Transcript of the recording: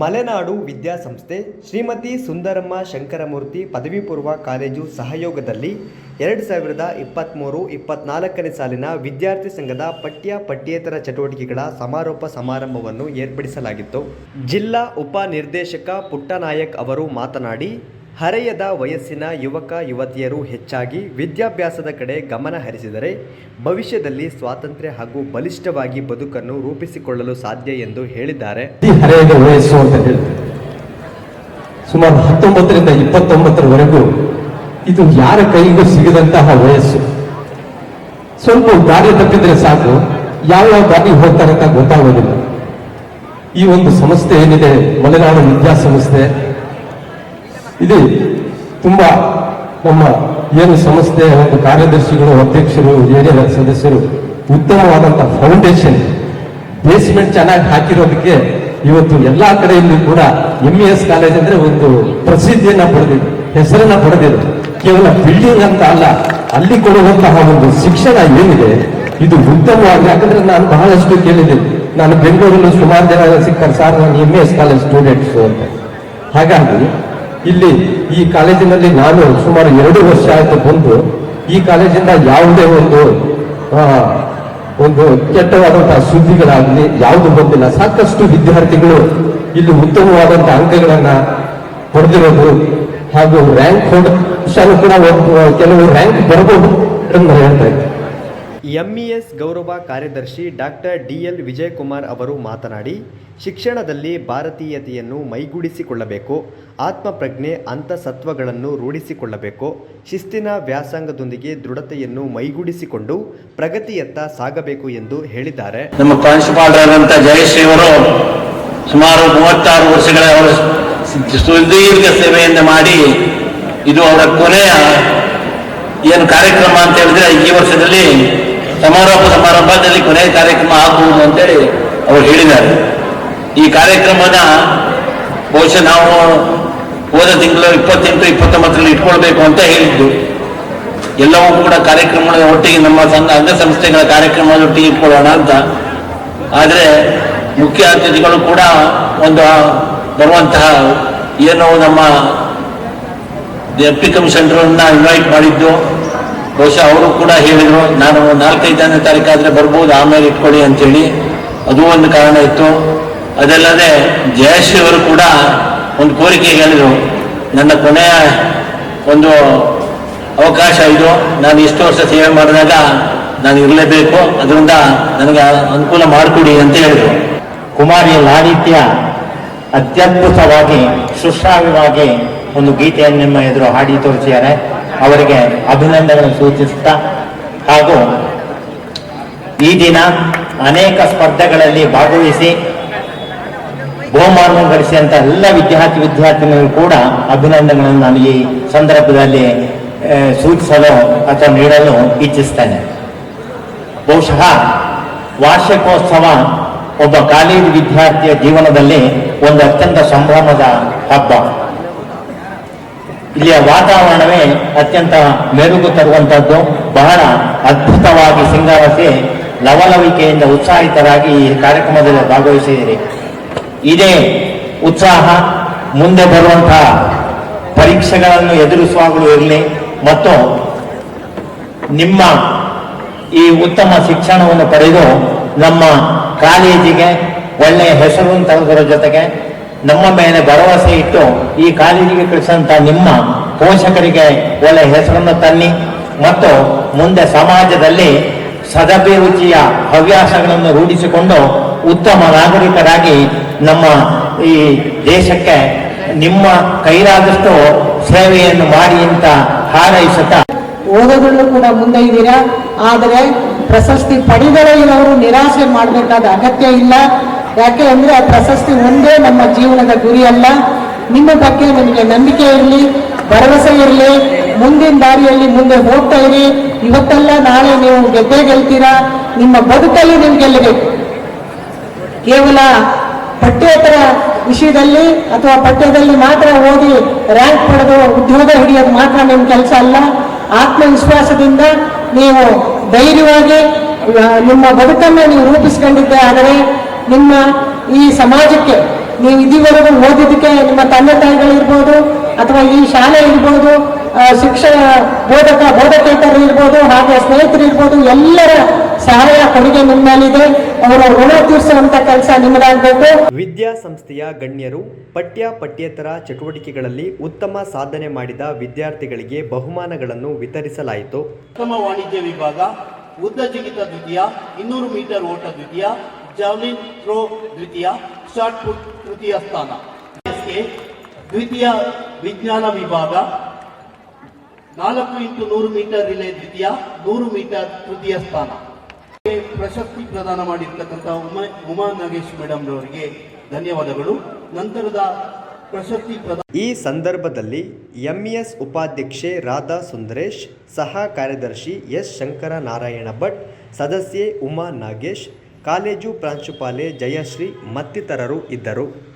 ಮಲೆನಾಡು ವಿದ್ಯಾಸಂಸ್ಥೆ ಶ್ರೀಮತಿ ಸುಂದರಮ್ಮ ಶಂಕರಮೂರ್ತಿ ಪದವಿ ಪೂರ್ವ ಕಾಲೇಜು ಸಹಯೋಗದಲ್ಲಿ ಎರಡು ಸಾವಿರದ ಇಪ್ಪತ್ತ್ಮೂರು ಇಪ್ಪತ್ನಾಲ್ಕನೇ ಸಾಲಿನ ವಿದ್ಯಾರ್ಥಿ ಸಂಘದ ಪಠ್ಯ ಪಠ್ಯೇತರ ಚಟುವಟಿಕೆಗಳ ಸಮಾರೋಪ ಸಮಾರಂಭವನ್ನು ಏರ್ಪಡಿಸಲಾಗಿತ್ತು. ಜಿಲ್ಲಾ ಉಪ ನಿರ್ದೇಶಕ ಪುಟ್ಟನಾಯಕ್ ಅವರು ಮಾತನಾಡಿ ಹರೆಯದ ವಯಸ್ಸಿನ ಯುವಕ, ಯುವತಿಯರು ಹೆಚ್ಚಾಗಿ ವಿದ್ಯಾಭ್ಯಾಸದ ಕಡೆ ಗಮನ ಹರಿಸಿದರೆ ಭವಿಷ್ಯದಲ್ಲಿ ಸ್ವಾತಂತ್ರ್ಯ ಹಾಗೂ ಬಲಿಷ್ಠವಾಗಿ ಬದುಕನ್ನು ರೂಪಿಸಿಕೊಳ್ಳಲು ಸಾಧ್ಯ ಎಂದು ಹೇಳಿದ್ದಾರೆ. ಹರೆಯದ ವಯಸ್ಸು ಅಂತ ಹೇಳ್ತಾರೆ ಸುಮಾರು ಹತ್ತೊಂಬತ್ತರಿಂದ ಇಪ್ಪತ್ತೊಂಬತ್ತರವರೆಗೂ ಇದು ಯಾರ ಕೈಗೂ ಸಿಗದಂತಹ ವಯಸ್ಸು. ಸ್ವಲ್ಪ ದಾರಿ ತಪ್ಪಿದ್ರೆ ಸಾಕು, ಯಾವ ಯಾವ ದಾರಿ ಹೋಗ್ತಾರೆ ಅಂತ ಗೊತ್ತಾಗೋದಿಲ್ಲ. ಈ ಒಂದು ಸಂಸ್ಥೆ ಏನಿದೆ, ಮಲೆನಾಡು ವಿದ್ಯಾಸಂಸ್ಥೆ ಇದು. ತುಂಬಾ ನಮ್ಮ ಏನು ಸಂಸ್ಥೆ ಒಂದು ಕಾರ್ಯದರ್ಶಿಗಳು, ಅಧ್ಯಕ್ಷರು ಏರಿಯಾದ ಸದಸ್ಯರು ಉತ್ತಮವಾದಂತಹ ಫೌಂಡೇಶನ್ ಬೇಸ್ಮೆಂಟ್ ಚೆನ್ನಾಗಿ ಹಾಕಿರೋದಕ್ಕೆ ಇವತ್ತು ಎಲ್ಲಾ ಕಡೆಯಲ್ಲಿ ಕೂಡ ಎಂ ಇ ಎಸ್ ಕಾಲೇಜ್ ಅಂದ್ರೆ ಒಂದು ಪ್ರಸಿದ್ಧಿಯನ್ನ ಪಡೆದಿದೆ. ಹೆಸರನ್ನ ಪಡೆದಿದೆ. ಕೇವಲ ಬಿಲ್ಡಿಂಗ್ ಅಂತ ಅಲ್ಲ, ಅಲ್ಲಿ ಕೊಡುವಂತಹ ಒಂದು ಶಿಕ್ಷಣ ಏನಿದೆ, ಇದು ಉತ್ತಮವಾಗಿ, ಯಾಕಂದ್ರೆ ನಾನು ಬಹಳಷ್ಟು ಕೇಳಿದ್ದೀನಿ ನಾನು ಬೆಂಗಳೂರಿನ ಸುಮಾರು ಜನ ಸಿಕ್ಕ ಸರ್, ನಾನು ಎಂ ಎಸ್ ಕಾಲೇಜ್ ಸ್ಟೂಡೆಂಟ್ಸ್ ಅಂತ. ಹಾಗಾಗಿ ಇಲ್ಲಿ ಈ ಕಾಲೇಜಿನಲ್ಲಿ ನಾನು ಸುಮಾರು ಎರಡು ವರ್ಷ ಆಯ್ತು ಬಂದು ಈ ಕಾಲೇಜಿಂದ ಯಾವುದೇ ಒಂದು ಒಂದು ಕೆಟ್ಟವಾದಂತಹ ಸುದ್ದಿಗಳಾಗಲಿ, ಯಾವುದು ಬಂದಿಲ್ಲ. ಸಾಕಷ್ಟು ವಿದ್ಯಾರ್ಥಿಗಳು ಇಲ್ಲಿ ಉತ್ತಮವಾದಂತಹ ಅಂಕಗಳನ್ನ ಪಡೆದಿರೋದು ಹಾಗೂ ರ್ಯಾಂಕ್ ಕೂಡ ಕೆಲವು ರ್ಯಾಂಕ್ ಬರಬಹುದು ಅಂತ ಹೇಳ್ತಾ ಇದ್ದಾರೆ ಎಂಇಎಸ್ ಗೌರವ ಕಾರ್ಯದರ್ಶಿ ಡಾಕ್ಟರ್ ಡಿಎಲ್ ವಿಜಯಕುಮಾರ್ ಅವರು ಮಾತನಾಡಿ, ಶಿಕ್ಷಣದಲ್ಲಿ ಭಾರತೀಯತೆಯನ್ನು ಮೈಗೂಡಿಸಿಕೊಳ್ಳಬೇಕು, ಆತ್ಮಪ್ರಜ್ಞೆ, ಅಂತಸತ್ವಗಳನ್ನು ರೂಢಿಸಿಕೊಳ್ಳಬೇಕು, ಶಿಸ್ತಿನ ವ್ಯಾಸಂಗದೊಂದಿಗೆ ದೃಢತೆಯನ್ನು ಮೈಗೂಡಿಸಿಕೊಂಡು ಪ್ರಗತಿಯತ್ತ ಸಾಗಬೇಕು ಎಂದು ಹೇಳಿದ್ದಾರೆ. ನಮ್ಮ ಪ್ರಾಂಶುಪಾಲರಾದಂಥ ಜಯಶ್ರೀ ಅವರು ಸುಮಾರು ಮೂವತ್ತಾರು ವರ್ಷಗಳ ಸುದೀರ್ಘ ಸೇವೆಯನ್ನು ಮಾಡಿ ಇದು ಅವರ ಕೊನೆಯ ಏನು ಕಾರ್ಯಕ್ರಮ ಅಂತ ಹೇಳಿದ್ರೆ ಈ ವರ್ಷದಲ್ಲಿ ಸಮಾರೋಪ ಸಮಾರಂಭದಲ್ಲಿ ಕೊನೆಯ ಕಾರ್ಯಕ್ರಮ ಆಗುವುದು ಅಂತೇಳಿ ಅವರು ಹೇಳಿದ್ದಾರೆ. ಈ ಕಾರ್ಯಕ್ರಮನ ಬಹುಶಃ ನಾವು ಹೋದ ತಿಂಗಳು ಇಪ್ಪತ್ತೆಂಟು, ಇಪ್ಪತ್ತೊಂಬತ್ತರಲ್ಲಿ ಇಟ್ಕೊಳ್ಬೇಕು ಅಂತ ಹೇಳಿದ್ದು. ಎಲ್ಲವೂ ಕೂಡ ಕಾರ್ಯಕ್ರಮದ ಒಟ್ಟಿಗೆ ನಮ್ಮ ಸಂಘ, ಅಂಗಸಂಸ್ಥೆಗಳ ಕಾರ್ಯಕ್ರಮದ ಒಟ್ಟಿಗೆ ಇಟ್ಕೊಳ್ಳೋಣ ಅಂತ. ಆದರೆ ಮುಖ್ಯ ಅತಿಥಿಗಳು ಕೂಡ ಒಂದು ಬರುವಂತಹ ಏನು ನಮ್ಮ ಎಪ್ಪಿಕಮ್ ಸೆಂಟ್ರನ್ನ ಇನ್ವೈಟ್ ಮಾಡಿದ್ದು. ಬಹುಶಃ ಅವರು ಕೂಡ ಹೇಳಿದರು, ನಾನು ನಾಲ್ಕೈದನೇ ತಾರೀಕಾದರೆ ಬರ್ಬೋದು, ಆಮೇಲೆ ಇಟ್ಕೊಳ್ಳಿ ಅಂತೇಳಿ. ಅದು ಒಂದು ಕಾರಣ ಇತ್ತು. ಅದಲ್ಲದೆ ಜಯಶ್ರೀ ಅವರು ಕೂಡ ಒಂದು ಕೋರಿಕೆ ಹೇಳಿದರು, ನನ್ನ ಕೊನೆಯ ಒಂದು ಅವಕಾಶ ಇದು. ನಾನು ಇಷ್ಟು ವರ್ಷ ಸೇವೆ ಮಾಡಿದಾಗ ನಾನು ಇರಲೇಬೇಕು. ಅದರಿಂದ ನನಗೆ ಅನುಕೂಲ ಮಾಡಿಕೊಡಿ ಅಂತ ಹೇಳಿದರು. ಕುಮಾರಿಯ ಲಾಲಿತ್ಯ ಅತ್ಯದ್ಭುತವಾಗಿ ಸುಶ್ರಾವ್ಯವಾಗಿ ಒಂದು ಗೀತೆಯನ್ನು ನಿಮ್ಮ ಎದುರು ಹಾಡಿ ತೋರಿಸಿದ್ದಾರೆ. ಅವರಿಗೆ ಅಭಿನಂದನೆ ಸೂಚಿಸುತ್ತಾ ಹಾಗೂ ಈ ದಿನ ಅನೇಕ ಸ್ಪರ್ಧೆಗಳಲ್ಲಿ ಭಾಗವಹಿಸಿ ಬಹುಮಾನ ಗಳಿಸಿದಂತಹ ಎಲ್ಲ ವಿದ್ಯಾರ್ಥಿ ವಿದ್ಯಾರ್ಥಿನಿಗಳು ಕೂಡ ಅಭಿನಂದನೆಗಳನ್ನು ನಾನು ಈ ಸಂದರ್ಭದಲ್ಲಿ ಸೂಚಿಸಲು ಅಥವಾ ನೀಡಲು ಇಚ್ಛಿಸ್ತೇನೆ. ಬಹುಶಃ ವಾರ್ಷಿಕೋತ್ಸವ ಒಬ್ಬ ಕಾಲೇಜು ವಿದ್ಯಾರ್ಥಿಯ ಜೀವನದಲ್ಲಿ ಒಂದು ಅತ್ಯಂತ ಸಂಭ್ರಮದ ಹಬ್ಬ. ಇಲ್ಲಿಯ ವಾತಾವರಣವೇ ಅತ್ಯಂತ ಮೆರುಗು ತರುವಂತದ್ದು ಬಹಳ ಅದ್ಭುತವಾಗಿ ಸಿಂಗಾರಿಸಿ ಲವಲವಿಕೆಯಿಂದ ಉತ್ಸಾಹಿತರಾಗಿ ಈ ಕಾರ್ಯಕ್ರಮದಲ್ಲಿ ಭಾಗವಹಿಸಿದ್ದೀರಿ. ಇದೇ ಉತ್ಸಾಹ, ಮುಂದೆ ಬರುವಂತಹ ಪರೀಕ್ಷೆಗಳನ್ನು ಎದುರಿಸುವಾಗಲೂ ಇರಲಿ, ಮತ್ತು ನಿಮ್ಮ ಈ ಉತ್ತಮ ಶಿಕ್ಷಣವನ್ನು ಪಡೆದು ನಮ್ಮ ಕಾಲೇಜಿಗೆ ಒಳ್ಳೆಯ ಹೆಸರು ತರುವುದರ ಜೊತೆಗೆ ನಮ್ಮ ಮೇಲೆ ಭರವಸೆ ಇಟ್ಟು ಈ ಕಾಲೇಜಿಗೆ ಕಳಿಸಂತ ನಿಮ್ಮ ಪೋಷಕರಿಗೆ ಒಳ್ಳೆ ಹೆಸರನ್ನು ತನ್ನಿ ಮತ್ತು ಮುಂದೆ ಸಮಾಜದಲ್ಲಿ ಸದಭಿರುಚಿಯ ಹವ್ಯಾಸಗಳನ್ನು ರೂಢಿಸಿಕೊಂಡು ಉತ್ತಮ ನಾಗರಿಕರಾಗಿ ನಮ್ಮ ಈ ದೇಶಕ್ಕೆ ನಿಮ್ಮ ಕೈಲಾದಷ್ಟು ಸೇವೆಯನ್ನು ಮಾಡಿ ಅಂತ ಹಾರೈಸುತ್ತಾ ಓದೋದ್ರಲ್ಲೂ ಕೂಡ ಮುಂದೆ ಇದ್ದೀರಾ? ಆದರೆ ಪ್ರಶಸ್ತಿ ಪಡೆದರೆ ಇರೋರು ನಿರಾಸೆ ಮಾಡಬೇಕಾದ ಅಗತ್ಯ ಇಲ್ಲ. ಯಾಕೆ ಅಂದ್ರೆ ಆ ಪ್ರಶಸ್ತಿ ಒಂದೇ ನಮ್ಮ ಜೀವನದ ಗುರಿ ಅಲ್ಲ ನಿಮ್ಮ ಬಗ್ಗೆ ನಿಮಗೆ ನಂಬಿಕೆ ಇರಲಿ, ಭರವಸೆ ಇರಲಿ, ಮುಂದಿನ ದಾರಿಯಲ್ಲಿ ಮುಂದೆ ಹೋಗ್ತಾ ಇರಿ. ಇವತ್ತೆಲ್ಲ ನಾಳೆ ನೀವು ಗೆದ್ದೇ ಗೆಲ್ತೀರಾ? ನಿಮ್ಮ ಬದುಕಲ್ಲಿ ನೀವು ಗೆಲ್ಲಬೇಕು. ಕೇವಲ ಪಠ್ಯೇತರ ವಿಷಯದಲ್ಲಿ ಅಥವಾ ಪಠ್ಯದಲ್ಲಿ ಮಾತ್ರ ಓದಿ ರ್ಯಾಂಕ್ ಪಡೆದು ಉದ್ಯೋಗ ಹಿಡಿಯೋದು ಮಾತ್ರ ನಿಮ್ಮ ಕೆಲಸ ಅಲ್ಲ. ಆತ್ಮವಿಶ್ವಾಸದಿಂದ ನೀವು ಧೈರ್ಯವಾಗಿ ನಿಮ್ಮ ಬದುಕನ್ನು ನೀವು ರೂಪಿಸ್ಕೊಂಡಿದ್ದೆ ಆದರೆ ನಿಮ್ಮ ಈ ಸಮಾಜಕ್ಕೆ ನೀವು ಇದುವರೆಗೂ ಓದಿದ್ದಕ್ಕೆ ನಿಮ್ಮ ತಂದೆ ತಾಯಿಗಳಿರ್ಬೋದು ಅಥವಾ ಈ ಶಾಲೆ ಇರ್ಬೋದು ಶಿಕ್ಷಣ ಬೋಧಕ ಬೋಧಕೇತರು ಇರ್ಬೋದು ಹಾಗೆ ಸ್ನೇಹಿತರು ಇರ್ಬೋದು ಎಲ್ಲರ ಸಹಾಯ ಕೊಡುಗೆ ನಿಮ್ಮ ಮೇಲಿದೆ. ಅವರ ಋಣ ತೀರಿಸುವಂತ ಕೆಲಸ ನಿಮ್ಮದಾಗಬೇಕು. ವಿದ್ಯಾಸಂಸ್ಥೆಯ ಗಣ್ಯರು ಪಠ್ಯ ಪಠ್ಯೇತರ ಚಟುವಟಿಕೆಗಳಲ್ಲಿ ಉತ್ತಮ ಸಾಧನೆ ಮಾಡಿದ ವಿದ್ಯಾರ್ಥಿಗಳಿಗೆ ಬಹುಮಾನಗಳನ್ನು ವಿತರಿಸಲಾಯಿತು. ಉತ್ತಮ ವಾಣಿಜ್ಯ ವಿಭಾಗ ಉದ್ದ ಜಿಗಿತ ದ್ವಿತೀಯ ಇನ್ನೂರು ಮೀಟರ್ ಓಟ ದ್ವಿತೀಯ ಜಾವ್ಲಿನ್ ಥ್ರೋ ದ್ವಿತೀಯ ಶಾರ್ಟ್ ಪುಟ್ ತೃತೀಯ ಸ್ಥಾನ. ದ್ವಿತೀಯ ವಿಜ್ಞಾನ ವಿಭಾಗ. ನಾಲ್ಕು ಇಂಟು ನೂರು ಮೀಟರ್ ರಿಲೇ ದ್ವಿತೀಯ, ನೂರು ಮೀಟರ್ ತೃತೀಯ ಸ್ಥಾನ. ಪ್ರಶಸ್ತಿ ಪ್ರದಾನ ಮಾಡಿರ್ತಕ್ಕಂಥ ಉಮಾ ಉಮಾ ನಾಗೇಶ್ ಮೇಡಮ್ ಅವರಿಗೆ ಧನ್ಯವಾದಗಳು. ನಂತರದ ಪ್ರಶಸ್ತಿ ಪ್ರದಾನ ಈ ಸಂದರ್ಭದಲ್ಲಿ ಎಂಇಎಸ್ ಉಪಾಧ್ಯಕ್ಷೆ ರಾಧಾ ಸುಂದರೇಶ್, ಸಹ ಕಾರ್ಯದರ್ಶಿ ಎಸ್ ಶಂಕರ ನಾರಾಯಣ ಭಟ್, ಸದಸ್ಯೆ ಉಮಾ ನಾಗೇಶ್ ಕಾಲೇಜು ಪ್ರಾಂಶುಪಾಲೆ ಜಯಶ್ರೀ ಮತ್ತಿತರರು ಇದ್ದರು.